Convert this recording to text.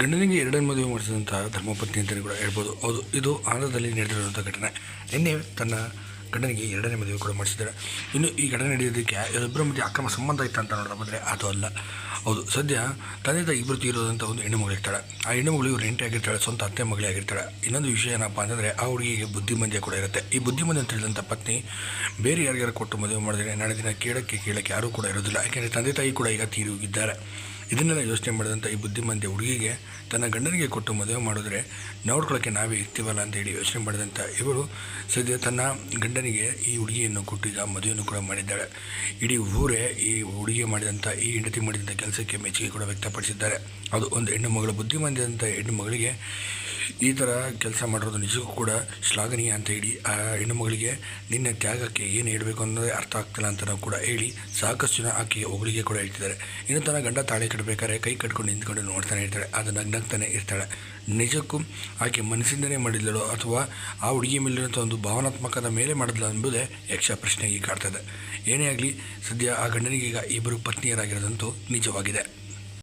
ಗಂಡನಿಗೆ ಎರಡನೇ ಮದುವೆ ಮಾಡಿಸಿದಂಥ ಧರ್ಮಪತ್ನಿ ಅಂತಲೇ ಕೂಡ ಹೇಳ್ಬೋದು. ಹೌದು, ಇದು ಆಂಧ್ರದಲ್ಲಿ ನಡೆದಿರುವಂಥ ಘಟನೆ. ನಿನ್ನೆ ತನ್ನ ಗಂಡನಿಗೆ ಎರಡನೇ ಮದುವೆ ಕೂಡ ಮಾಡಿಸಿದ್ದಾರೆ. ಇನ್ನು ಈ ಘಟನೆ ನಡೆಯೋದಕ್ಕೆ ಇಬ್ಬರ ಮಧ್ಯೆ ಅಕ್ರಮ ಸಂಬಂಧ ಇತ್ತು ಅಂತ ನೋಡಿದ್ರೆ ಬಂದರೆ ಅದು ಅಲ್ಲ. ಹೌದು, ಸದ್ಯ ತಂದೆ ತಾಯಿ ಇಬ್ಬರು ತೀರೋದಂಥ ಒಂದು ಹೆಣ್ಣು ಮಗಳಿರ್ತಾಳೆ ಆ ಹೆಣ್ಣು ಮಗಳು ಇವ್ರು ಹೆಂಡತಿ ಆಗಿರ್ತಾಳೆ, ಸ್ವಂತ ಅತ್ತೆ ಮಗಳೇ ಆಗಿರ್ತಾಳೆ. ಇನ್ನೊಂದು ವಿಷಯ ಏನಪ್ಪ ಅಂತಂದರೆ, ಆ ಹುಡುಗಿಗೆ ಬುದ್ಧಿಮಂದ್ಯ ಕೂಡ ಇರುತ್ತೆ. ಈ ಬುದ್ಧಿಮಂದ್ಯ ಅಂತ ಹೇಳಿದಂಥ ಪತ್ನಿ ಬೇರೆ ಯಾರಿಗಾರು ಕೊಟ್ಟು ಮದುವೆ ಮಾಡಿದ್ರೆ ನಾಳೆ ದಿನ ಕೇಳೋಕ್ಕೆ ಕೇಳೋಕ್ಕೆ ಯಾರೂ ಕೂಡ ಇರೋದಿಲ್ಲ ಯಾಕೆಂದರೆ ತಂದೆ ತಾಯಿ ಕೂಡ ಈಗ ತೀರಿ ಹೋಗಿದ್ದಾರೆ. ಇದನ್ನೆಲ್ಲ ಯೋಚನೆ ಮಾಡಿದಂಥ ಈ ಬುದ್ಧಿಮಂತೆ ಹುಡುಗಿಗೆ ತನ್ನ ಗಂಡನಿಗೆ ಕೊಟ್ಟು ಮದುವೆ ಮಾಡಿದ್ರೆ ನೋಡ್ಕೊಳ್ಳೋಕ್ಕೆ ನಾವೇ ಇರ್ತೀವಲ್ಲ ಅಂತೇಳಿ ಯೋಚನೆ ಮಾಡಿದಂಥ ಇವರು ಸದ್ಯ ತನ್ನ ಗಂಡನಿಗೆ ಈ ಹುಡುಗಿಯನ್ನು ಕೊಟ್ಟು ಈಗ ಮದುವೆಯನ್ನು ಕೂಡ ಮಾಡಿದ್ದಾಳೆ. ಇಡೀ ಊರೇ ಈ ಹುಡುಗಿ ಮಾಡಿದಂಥ, ಈ ಹೆಂಡತಿ ಮಾಡಿದಂಥ ಕೆಲಸಕ್ಕೆ ಮೆಚ್ಚುಗೆ ಕೂಡ ವ್ಯಕ್ತಪಡಿಸಿದ್ದಾರೆ. ಅದು ಒಂದು ಹೆಣ್ಣು ಮಗಳು ಬುದ್ಧಿಮಂದಿದಂಥ ಹೆಣ್ಣು ಮಗಳಿಗೆ ಈ ಥರ ಕೆಲಸ ಮಾಡಿರೋದು ನಿಜಕ್ಕೂ ಕೂಡ ಶ್ಲಾಘನೀಯ ಅಂತ ಹೇಳಿ, ಆ ಹೆಣ್ಣು ಮಗಳಿಗೆ ನಿನ್ನ ತ್ಯಾಗಕ್ಕೆ ಏನು ಹೇಳಬೇಕು ಅನ್ನೋದೇ ಅರ್ಥ ಆಗ್ತಿಲ್ಲ ಅಂತ ಕೂಡ ಹೇಳಿ ಸಾಕಷ್ಟು ಜನ ಆಕೆ ಒಬ್ಬಳಿಗೆ ಕೂಡ ಹೇಳ್ತಿದ್ದಾರೆ. ಇನ್ನು ತನ್ನ ಗಂಡ ತಾಳೆ ಕಟ್ಟಬೇಕಾದ್ರೆ ಕೈ ಕಟ್ಕೊಂಡು ನಿಂತ್ಕೊಂಡು ನೋಡ್ತಾನೆ ಇರ್ತಾಳೆ ಅದು ನಗ್ನಗ್ತಾನೆ ಇರ್ತಾಳೆ. ನಿಜಕ್ಕೂ ಆಕೆ ಮನಸ್ಸಿಂದನೇ ಮಾಡಿದಳು ಅಥವಾ ಆ ಹುಡುಗಿ ಮೇಲಿರುವಂಥ ಒಂದು ಭಾವನಾತ್ಮಕದ ಮೇಲೆ ಮಾಡಿದ್ಲು ಎಂಬುದೇ ಯಕ್ಷ ಪ್ರಶ್ನೆಗೆ ಕಾಡ್ತದೆ ಏನೇ ಆಗಲಿ, ಸದ್ಯ ಆ ಗಂಡನಿಗೀಗ ಇಬ್ಬರು ಪತ್ನಿಯರಾಗಿರೋದಂತೂ ನಿಜವಾಗಿದೆ.